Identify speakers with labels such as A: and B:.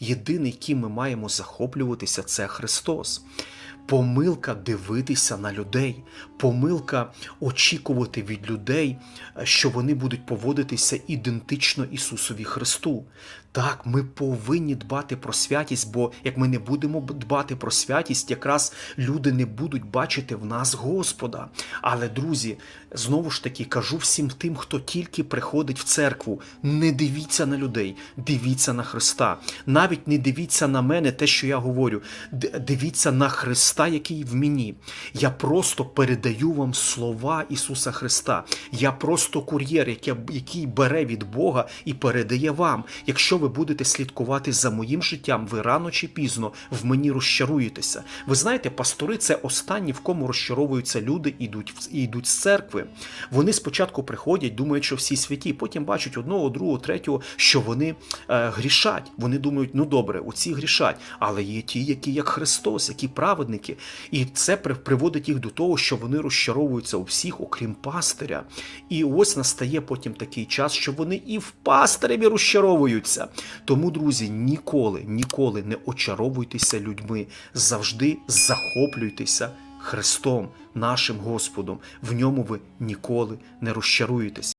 A: Єдиний, ким ми маємо захоплюватися, це Христос. Помилка дивитися на людей, помилка очікувати від людей, е, що вони будуть поводитися ідентично Ісусові Христу. Так, ми повинні дбати про святість, бо як ми не будемо дбати про святість, якраз люди не будуть бачити в нас Господа. Але, друзі, знову ж таки кажу всім тим, хто тільки приходить в церкву, не дивіться на людей, дивіться на Христа. Навіть не дивіться на мене, те, що я говорю. Дивіться на Христа, який в мені. Я просто передаю вам слова Ісуса Христа. Я просто кур'єр, який, бере від Бога і передає вам. Якщо ви будете слідкувати за моїм життям, ви рано чи пізно в мені розчаруєтеся. Ви знаєте, пастори це останні, в кому розчаровуються люди і йдуть, і йдуть з церкви. Вони спочатку приходять, думають, що всі святі, потім бачать одного, другого, третього, що вони е, грішать. Вони думають, ну добре, оці грішать, але є ті, які як Христос, які праведники. І це приводить їх до того, що вони розчаровуються у всіх, окрім пастиря. І ось настає потім такий час, що вони і в пастиреві розчаровуються. Тому, друзі, ніколи, ніколи не очаровуйтеся людьми, завжди захоплюйтеся Христом, нашим Господом. В ньому ви ніколи не розчаруєтесь.